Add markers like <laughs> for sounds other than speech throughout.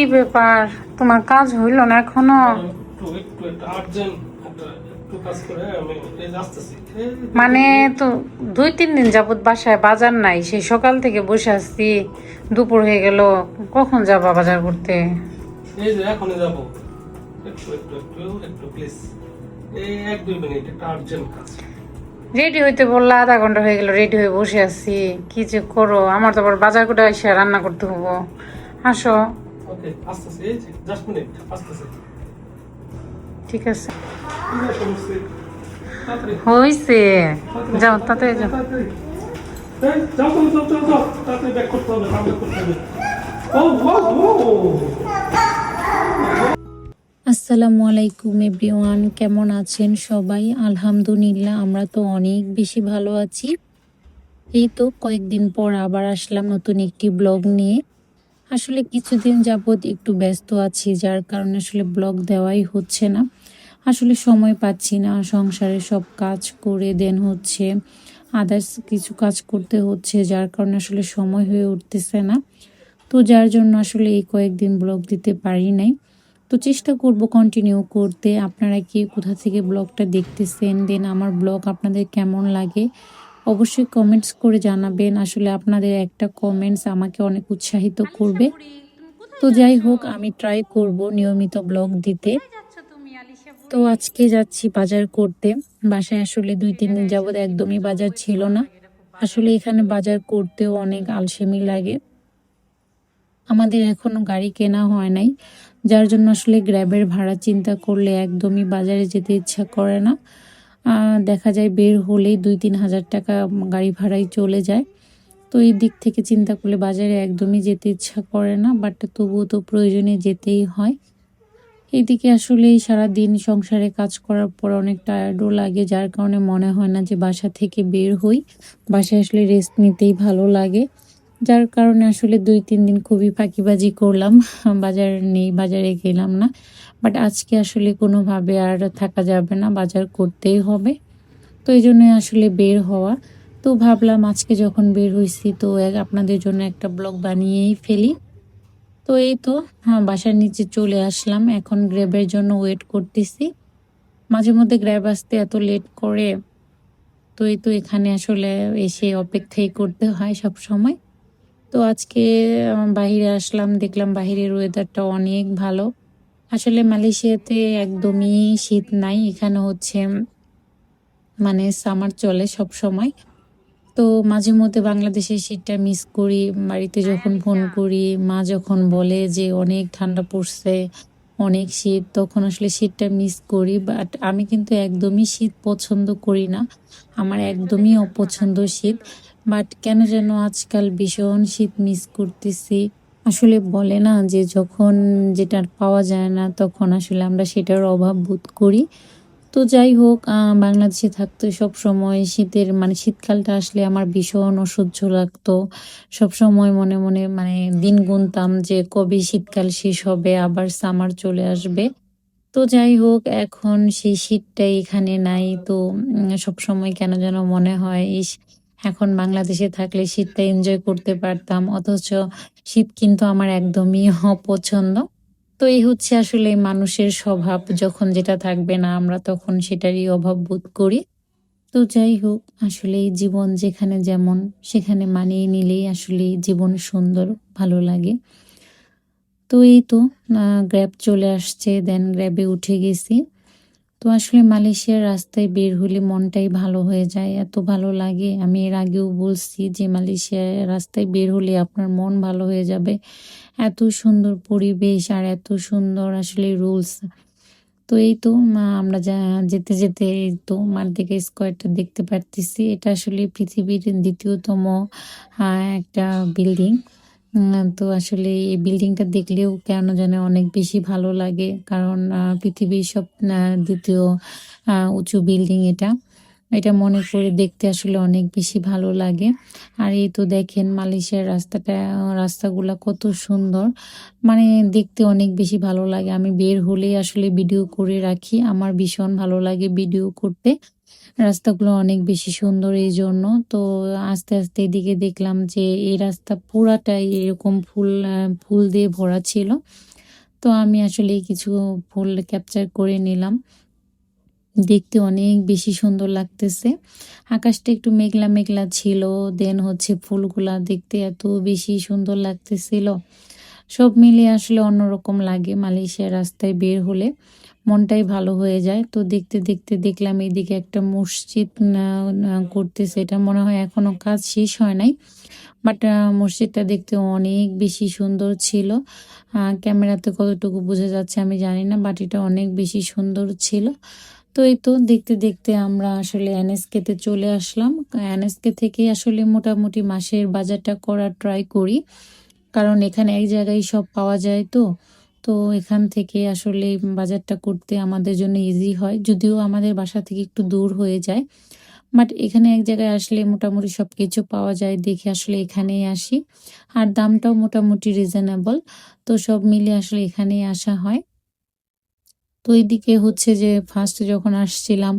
কি ব্যাপার? তোমার কাজ হইল না এখনও? মানে তো দুই তিন দিন যাবত বাসায় বাজার নাই সেই সকাল থেকে বসে আসছি দুপুর হয়ে গেল কখন যাবা বাজার করতে? এই যে এখনই যাব। একটু একটু একটু একটু প্লিজ এই এক দুই মিনিট একটা আর্জেন্ট কাজ। রেডি হইতে বললা আধা ঘণ্টা হয়ে গেল রেডি হয়ে বসে আছি। কি যে করো? আমার তো আবার বাজার করে এসে রান্না করতে হব। আসো। ওকে আসতেছি এই জাস্ট মিনিট আসতেছি। ঠিক আছে। হইছে। যাও তাড়াতাড়ি যাও। যাও যাও যাও যাও। তাড়াতাড়ি ব্যাক করতে হবে কাম করতে হবে। ও ও ও। আসসালামু আলাইকুম এভরিওয়ান। কেমন আছেন সবাই? আলহামদুলিল্লাহ আমরা তো অনেক বেশি ভালো আছি। এই তো কয়েকদিন পর আবার আসলাম নতুন একটি ব্লগ নিয়ে। আসলে কিছুদিন যাবৎ একটু ব্যস্ত আছি, যার কারণে আসলে ব্লগ দেওয়াই হচ্ছে না। আসলে সময় পাচ্ছি না, সংসারে সব কাজ করে দেন হচ্ছে আদার্স কিছু কাজ করতে হচ্ছে, যার কারণে আসলে সময় হয়ে উঠতেছে না। তো যার জন্য আসলে এই কয়েকদিন ব্লগ দিতে পারি নাই। তো চেষ্টা করব কন্টিনিউ করতে। আপনারা কি কোথা থেকে ব্লগটা দেখতেছেন? দেন আমার ব্লগ আপনাদের কেমন লাগে? অবশ্যই কমেন্টস করে জানাবেন। আসলে আপনাদের একটা কমেন্টস আমাকে অনেক উৎসাহিত করবে। তো যাই হোক আমি ট্রাই করব নিয়মিত ব্লগ দিতে। তো আজকে যাচ্ছি বাজার করতে। বাসায় আসলে দুই তিন দিন যাবত একদমই বাজার ছিল না। আসলে এখানে বাজার করতেও অনেক আলসেমি লাগে। আমাদের এখনও গাড়ি কেনা হয় নাই যার জন্য আসলে গ্র্যাবের ভাড়া চিন্তা করলে একদমই বাজারে যেতে ইচ্ছা করে না। দেখা যায় বের হলেই দুই তিন হাজার টাকা গাড়ি ভাড়াই চলে যায়। তো এই দিক থেকে চিন্তা করলে বাজারে একদমই যেতে ইচ্ছা করে না বাট তবুও তো প্রয়োজনে যেতেই হয়। এইদিকে আসলে সারা দিন সংসারে কাজ করার পর অনেক টায়ার্ডও লাগে, যার কারণে মনে হয় না যে বাসা থেকে বের হই। বাসায় আসলে রেস্ট নিতেই ভালো লাগে। যার কারণে আসলে দুই, তিন দিন খুবই ফাঁকিবাজি করলাম। বাজার নেই, বাজারে গেলাম না। বাট আজকে আসলে কোনোভাবে আর থাকা যাবে না, বাজার করতেই হবে। তো এই জন্যই আসলে বের হওয়া। তো ভাবলাম আজকে যখন বের হয়েছি তো আপনাদের জন্য একটা ব্লগ বানিয়েই ফেলি। তো এই তো হ্যাঁ বাসার নিচে চলে আসলাম। এখন গ্র্যাবের জন্য ওয়েট করতেছি। মাঝে মধ্যে গ্র্যাব আসতে এত লেট করে, তো এই তো এখানে আসলে এসে অপেক্ষাই করতে হয় সব সময়। তো আজকে বাইরে আসলাম দেখলাম বাইরের ওয়েদারটা অনেক ভালো। আসলে মালয়েশিয়াতে একদমই শীত নাই এখানে হচ্ছে মানে সামার চলে সব সময় তো মাঝে মধ্যে বাংলাদেশের শীতটা মিস করি বাড়িতে যখন ফোন করি মা যখন বলে যে অনেক ঠান্ডা পড়ছে অনেক শীত তখন আসলে শীতটা মিস করি বাট আমি কিন্তু একদমই শীত পছন্দ করি না। আমার একদমই অপছন্দ শীত। বাট কেন যেন আজকাল ভীষণ শীত মিস করতেছি। আসলে বলে না যে যখন যেটা পাওয়া যায় না, তখন আসলে আমরা সেটার অভাব বোধ করি। তো যাই হোক বাংলাদেশে থাকতে সব সময় শীতের মানে শীতকালটা আসলে আমার ভীষণ অসহ্য লাগতো। সব সময় মনে মনে মানে দিন গুনতাম যে কবে শীতকাল শেষ হবে, আবার সামার চলে আসবে। তো যাই হোক, এখন সেই শীতটাই এখানে নাই। তো সব সময় কেন যেন মনে হয় এখন বাংলাদেশে থাকলে শীতটা এনজয় করতে পারতাম, অথচ শীত কিন্তু আমার একদমই অপছন্দ। তো এই হচ্ছে আসলে মানুষের স্বভাব, যখন যেটা থাকবে না আমরা তখন সেটারই অভাব বোধ করি। তো যাই হোক, আসলে জীবন যেখানে যেমন, সেখানে মানিয়ে নিলেই আসলে জীবন সুন্দর, ভালো লাগে। তো এই তো গ্র্যাব চলে আসছে দেন গ্র্যাবে উঠে গেছি। তো আসলে মালয়েশিয়ার রাস্তায় বের হলে মনটাই ভালো হয়ে যায়, এত ভালো লাগে। আমি এর আগেও বলছি যে মালয়েশিয়ার রাস্তায় বের হলে আপনার মন ভালো হয়ে যাবে। এত সুন্দর পরিবেশ আর এত সুন্দর আসলে রুলস। তো এই তো আমরা যা যেতে যেতে এই তো মারদিকে স্কোয়ারটা দেখতে পারতেছি। এটা আসলে পৃথিবীর দ্বিতীয়তম একটা বিল্ডিং তো আসলে এই বিল্ডিংটা দেখলেও কেন জানে অনেক বেশি ভালো লাগে। কারণ পৃথিবীর সব দ্বিতীয় উঁচু বিল্ডিং এটা। এটা মনে করে দেখতে আসলে অনেক বেশি ভালো লাগে। আর এই তো দেখেন মালয়েশিয়ার রাস্তাটা, রাস্তাগুলা কত সুন্দর। মানে দেখতে অনেক বেশি ভালো লাগে। আমি বের হলেই আসলে ভিডিও করে রাখি। আমার ভীষণ ভালো লাগে ভিডিও করতে। রাস্তাগুলো অনেক বেশি সুন্দর এই জন্য। তো আস্তে আস্তে এদিকে দেখলাম যে এই রাস্তা পুরাটাই এরকম ফুল ফুল দিয়ে ভরা ছিল। তো আমি আসলে কিছু ফুল ক্যাপচার করে নিলাম। দেখতে অনেক বেশি সুন্দর লাগতেছে। আকাশটা একটু মেঘলা মেঘলা ছিল দেন হচ্ছে ফুলগুলা দেখতে এত বেশি সুন্দর লাগতেছিল। সব মিলিয়ে আসলে অন্যরকম লাগে মালয়েশিয়ার রাস্তায় বের হলে। মনটাই ভালো হয়ে যায়। তো দেখতে দেখতে দেখলাম এইদিকে একটা মসজিদ করতেছে। এটা মনে হয় এখনও কাজ শেষ হয় নাই। বাট মসজিদটা দেখতে অনেক বেশি সুন্দর ছিল। ক্যামেরাতে কতটুকু বোঝা যাচ্ছে আমি জানি না, বাট এটা অনেক বেশি সুন্দর ছিল। তো এই তো দেখতে দেখতে আমরা আসলে এনএসকেতে চলে আসলাম। এনএসকে থেকে আসলে মোটামুটি মাসের বাজারটা করার ট্রাই করি। কারণ এখানে এক জায়গায় সব পাওয়া যায় তো। তো এখান থেকে আসলে বাজারটা করতে আমাদের জন্য ইজি হয়। যদিও আমাদের বাসা থেকে একটু দূর হয়ে যায় বাট এখানে এক জায়গায় আসলে মোটামুটি সব কিছু পাওয়া যায় দেখে আসলে এখানেই আসি। আর দামটাও মোটামুটি রিজনেবল তো সব মিলে আসলে এখানেই আসা হয়। তো এইদিকে হচ্ছে যে ফার্স্ট যখন আসছিলাম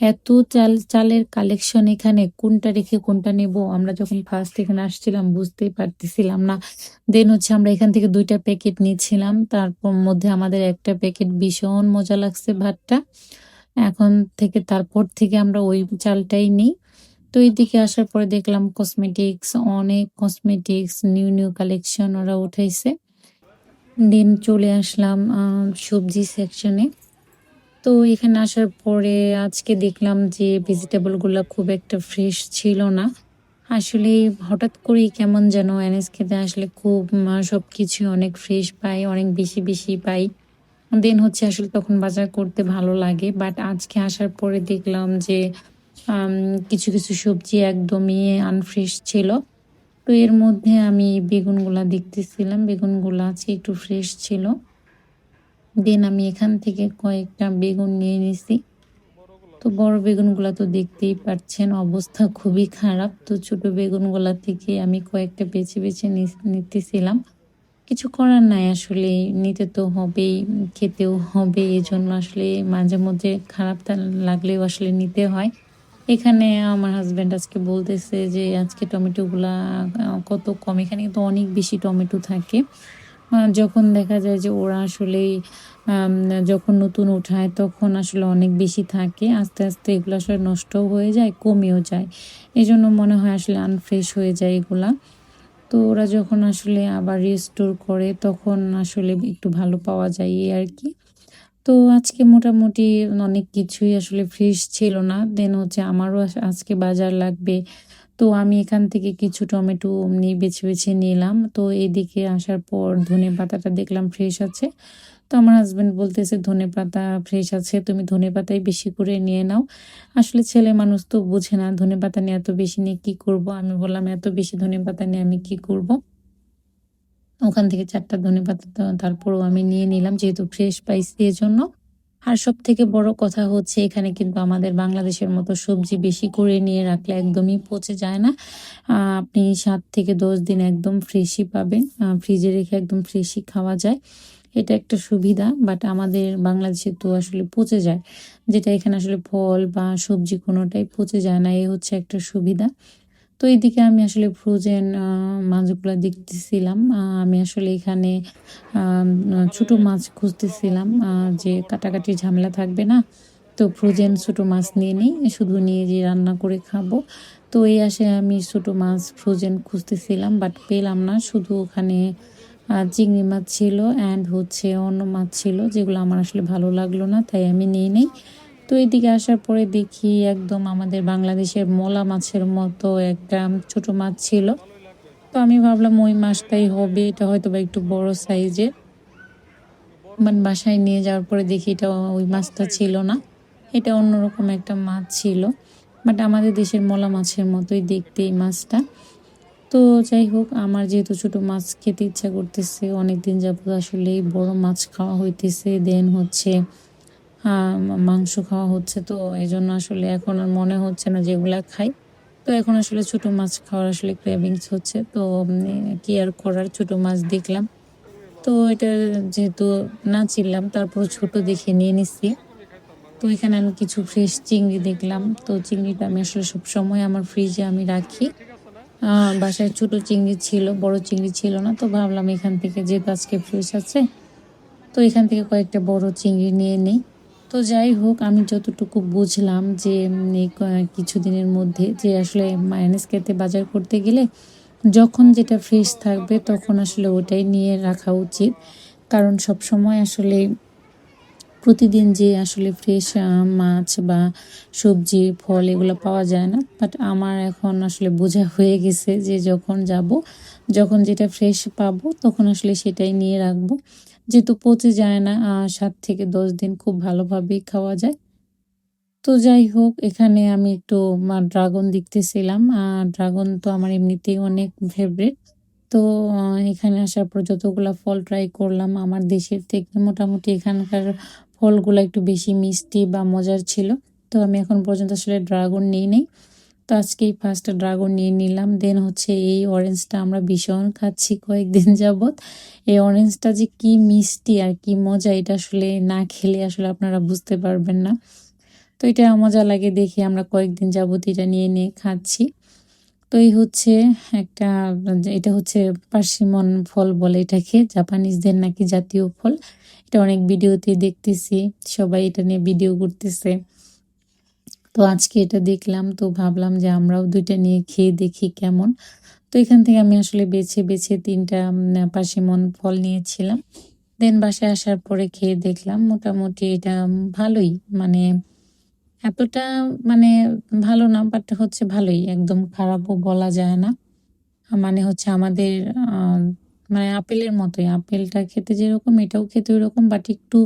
এত চাল, চালের কালেকশন এখানে, কোনটা রেখে কোনটা নেব? আমরা যখন ফার্স্ট এখানে আসছিলাম, বুঝতেই পারতেছিলাম না। দেন হচ্ছে আমরা এখান থেকে দুইটা প্যাকেট নিয়েছিলাম তারপর মধ্যে আমাদের একটা প্যাকেট ভীষণ মজা লাগছে ভাতটা। এখন থেকে তারপর থেকে আমরা ওই চালটাই নিই। তো এইদিকে আসার পরে দেখলাম কসমেটিক্স অনেক কসমেটিক্স নিউ নিউ কালেকশন ওরা উঠাইছে। দেন চলে আসলাম সবজি সেকশনে তো এখানে আসার পরে আজকে দেখলাম যে ভেজিটেবলগুলো খুব একটা ফ্রেশ ছিল না। আসলে হঠাৎ করেই কেমন যেন এনএস খেতে আসলে খুব সব কিছু অনেক ফ্রেশ পাই, অনেক বেশি বেশি পাই। দেন হচ্ছে আসলে তখন বাজার করতে ভালো লাগে বাট আজকে আসার পরে দেখলাম যে কিছু কিছু সবজি একদমই আনফ্রেশ ছিল। তো এর মধ্যে আমি বেগুনগুলা দেখতেছিলাম, বেগুনগুলা আছে একটু ফ্রেশ ছিল। দেন আমি এখান থেকে কয়েকটা বেগুন নিয়ে নিছি। তো বড় বেগুনগুলা তো দেখতেই পাচ্ছেন, অবস্থা খুবই খারাপ। তো ছোট বেগুনগুলা থেকে আমি কয়েকটা বেছে বেছে নিতেছিলাম। কিছু করার নাই আসলে, নিতে তো হবেই, খেতেও হবে এই জন্য আসলে মাঝে মধ্যে খারাপ লাগলেও আসলে নিতে হয়। এখানে আমার হাজব্যান্ড আজকে বলতেছে যে, আজকে টমেটোগুলা কত কম। এখানে কিন্তু অনেক বেশি টমেটো থাকে। যখন দেখা যায় যে ওরা আসলে যখন নতুন উঠায় তখন আসলে অনেক বেশি থাকে। আস্তে আস্তে এগুলো আসলে নষ্টও হয়ে যায়, কমেও যায়। এই জন্য মনে হয় আসলে আনফ্রেশ হয়ে যায় এগুলা। তো ওরা যখন আসলে আবার রিস্টোর করে তখন আসলে একটু ভালো পাওয়া যায় এই আর কি। তো আজকে মোটামুটি অনেক কিছুই আসলে ফ্রেশ ছিল না। দেন হচ্ছে আমারও আজকে বাজার লাগবে। তো আমি এখান থেকে কিছু টমেটো নিয়ে বেছে বেছে নিলাম। তো এইদিকে আসার পর ধনে পাতাটা দেখলাম ফ্রেশ আছে। তো আমার হাজব্যান্ড বলতেছে, ধনে পাতা ফ্রেশ আছে, তুমি ধনে পাতাই বেশি করে নিয়ে নাও। আসলে ছেলে মানুষ তো বোঝে না, ধনে পাতা নিয়ে এত বেশি নিয়ে কী করব? আমি বললাম, এত বেশি ধনে পাতা নিয়ে আমি কি করব? ওখান থেকে চারটা ধনে পাতা তারপরও আমি নিয়ে নিলাম, যেহেতু ফ্রেশ পাইছি এজন্য। আর সব থেকে বড় কথা হচ্ছে, এখানে কিন্তু আমাদের বাংলাদেশের মতো সবজি বেশি করে নিয়ে রাখলে একদমই পচে যায় না। আপনি সাত থেকে দশ দিন একদম ফ্রেশই পাবেন। ফ্রিজে রেখে একদম ফ্রেশই খাওয়া যায়। এটা একটা সুবিধা বাট আমাদের বাংলাদেশে তো আসলে পচে যায়। যেটা এখানে আসলে ফল বা সবজি কোনোটাই পচে যায় না, এ হচ্ছে একটা সুবিধা। তো এইদিকে আমি আসলে ফ্রোজেন মাছগুলো দেখতেছিলাম। আমি আসলে এখানে ছোট মাছ খুঁজতেছিলাম যে কাটাকাটি ঝামেলা থাকবে না। তো ফ্রোজেন ছোট মাছ নিয়ে নিই, শুধু নিয়ে যে রান্না করে খাব। তো এই আসে আমি ছোট মাছ ফ্রোজেন খুঁজতেছিলাম বাট পেলাম না। শুধু ওখানে চিংড়ি মাছ ছিল অ্যান্ড হচ্ছে অন্য মাছ ছিল, যেগুলো আমার আসলে ভালো লাগল না, তাই আমি নিয়ে নেই। তো এদিকে আসার পরে দেখি একদম আমাদের বাংলাদেশের মলা মাছের মতো একটা ছোট মাছ ছিল। তো আমি ভাবলাম ওই মাছটাই হবে, এটা হয়তো বা একটু বড় সাইজের। মানে বাসায় নিয়ে যাওয়ার পরে দেখি এটা ওই মাছটা ছিল না, এটা অন্যরকম একটা মাছ ছিল। বাট আমাদের দেশের মলা মাছের মতোই দেখতে এই মাছটা। তো যাই হোক, আমার যেহেতু ছোট মাছ খেতে ইচ্ছা করতেছে, অনেকদিন যাবত আসলে বড় মাছ খাওয়া হইতেছে, দেন হচ্ছে মাংস খাওয়া হচ্ছে তো এই জন্য আসলে এখন আর মনে হচ্ছে না যেগুলা খাই। তো এখন আসলে ছোট মাছ খাওয়ার আসলে ক্রেভিংস হচ্ছে, তো কি আর করার ছোট মাছ দেখলাম। তো এটা যেহেতু না চিনলাম তারপর ছোট দেখে নিয়ে নিচ্ছি। তো এখানে আমি কিছু ফ্রেশ চিংড়ি দেখলাম, তো চিংড়িটা আমি আসলে সবসময় আমার ফ্রিজে আমি রাখি। বাসায় ছোট চিংড়ি ছিল, বড় চিংড়ি ছিল না, তো ভাবলাম এখান থেকে যেহেতু আজকে ফ্রেশ আছে, তো এখান থেকে কয়েকটা বড় চিংড়ি নিয়ে নেই। তো যাই হোক, আমি যতটুকু বুঝলাম যে কিছুদিনের মধ্যে যে আসলে মায়ানিস খেতে বাজার করতে গেলে যখন যেটা ফ্রেশ থাকবে তখন আসলে ওটাই নিয়ে রাখা উচিত। কারণ সব সময় আসলে প্রতিদিন যে আসলে ফ্রেশ মাছ বা সবজি, ফল এগুলো পাওয়া যায় না। বাট আমার এখন আসলে বোঝা হয়ে গেছে যে যখন যাব, যখন যেটা ফ্রেশ পাবো তখন আসলে সেটাই নিয়ে রাখব। যেহেতু পচে যায় না সাত থেকে দশ দিন খুব ভালোভাবেই খাওয়া যায়। তো যাই হোক, এখানে আমি একটু ড্রাগন দেখতেছিলাম। আর ড্রাগন তো আমার এমনিতেই অনেক ফেভারিট তো এখানে আসার পর যতগুলা ফল ট্রাই করলাম, আমার দেশের থেকে মোটামুটি এখানকার ফলগুলো একটু বেশি মিষ্টি বা মজার ছিল। তো আমি এখন পর্যন্ত আসলে ড্রাগন নিই নেই। তো আজকেই ফার্স্ট ড্রাগন নিয়ে নিলাম। দেন হচ্ছে এই অরেঞ্জটা আমরা ভীষণ খাচ্ছি কয়েকদিন যাবৎ। এই অরেঞ্জটা যে কি মিষ্টি আর কি মজা, এটা আসলে না খেলে আসলে আপনারা বুঝতে পারবেন না। তো এটা মজা লাগে দেখে আমরা কয়েকদিন যাবত এটা নিয়ে নিয়ে খাচ্ছি। তো এই হচ্ছে একটা, এটা হচ্ছে পার্সিমন ফল বলে এটাকে, জাপানিজদের নাকি জাতীয় ফল। এটা অনেক ভিডিওতে দেখতেছি, সবাই এটা নিয়ে ভিডিও করতেছে। তো আজকে এটা দেখলাম, তো ভাবলাম যে আমরাও দুইটা নিয়ে খেয়ে দেখি কেমন। তো এখান থেকে আমি আসলে বেছে বেছে তিনটা পার্সিমন ফল নিয়েছিলাম। দেন বাসায় আসার পরে খেয়ে দেখলাম, মোটামুটি এটা ভালোই। মানে এতটা মানে ভালো না বাট হচ্ছে ভালোই। একদম খারাপও বলা যায় না। মানে হচ্ছে আমাদের মানে আপেলের মতোই। আপেলটা খেতে যেরকম, এটাও খেতে ওইরকম বাট একটু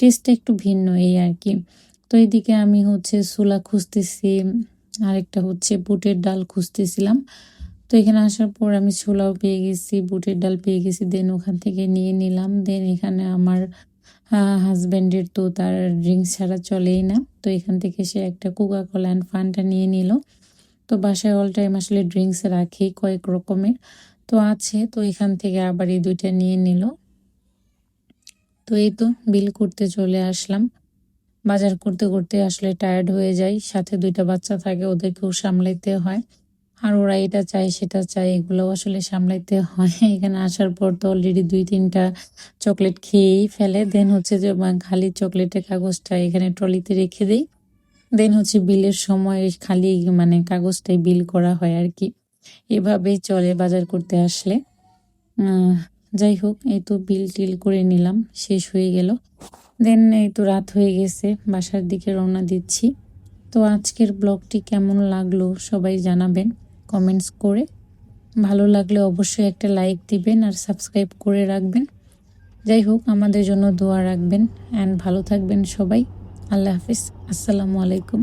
টেস্টটা একটু ভিন্ন এই আর কি। তো এদিকে আমি হচ্ছে ছোলা খুঁজতেছি, আরেকটা হচ্ছে বুটের ডাল খুঁজতেছিলাম। তো এখানে আসার পর আমি ছোলাও পেয়ে গেছি, বুটের ডাল পেয়ে গেছি, দেন ওখান থেকে নিয়ে নিলাম। দেন এখানে আমার হাজব্যান্ডের তো তার ড্রিঙ্কস ছাড়া চলেই না। তো এখান থেকে সে একটা কোকা কোলা অ্যান্ড ফানটা নিয়ে নিল। তো বাসায় অল টাইম আসলে ড্রিঙ্কস রাখি কয়েক রকমের। তো আছে, তো এখান থেকে আবার এই দুইটা নিয়ে নিল। তো এই তো বিল করতে চলে আসলাম। বাজার করতে করতে আসলে টায়ার্ড হয়ে যাই। সাথে দুইটা বাচ্চা থাকে, ওদেরকেও সামলাইতে হয়। আর ওরা এটা চায়, সেটা চায়, এগুলোও আসলে সামলাইতে হয়। <laughs> এখানে আসার পর তো অলরেডি দুই তিনটা চকলেট খেয়েই ফেলে। দেন হচ্ছে যে খালি চকলেটের কাগজটা এখানে ট্রলিতে রেখে দেই। দেন হচ্ছে বিলের সময় খালি মানে কাগজটাই বিল করা হয় আর কি। এভাবেই চলে বাজার করতে আসলে। যাই হোক, এই তো বিল টিল করে নিলাম। শেষ হয়ে গেল। দেন এই তো রাত হয়ে গেছে, বাসার দিকে রওনা দিচ্ছি। তো আজকের ব্লগটি কেমন লাগল সবাই জানাবেন কমেন্টস করে। ভালো লাগলে অবশ্যই একটা লাইক দিবেন আর সাবস্ক্রাইব করে রাখবেন। যাই হোক, আমাদের জন্য দোয়া রাখবেন অ্যান্ড ভালো থাকবেন সবাই। আল্লাহ হাফিজ, আসসালামু আলাইকুম।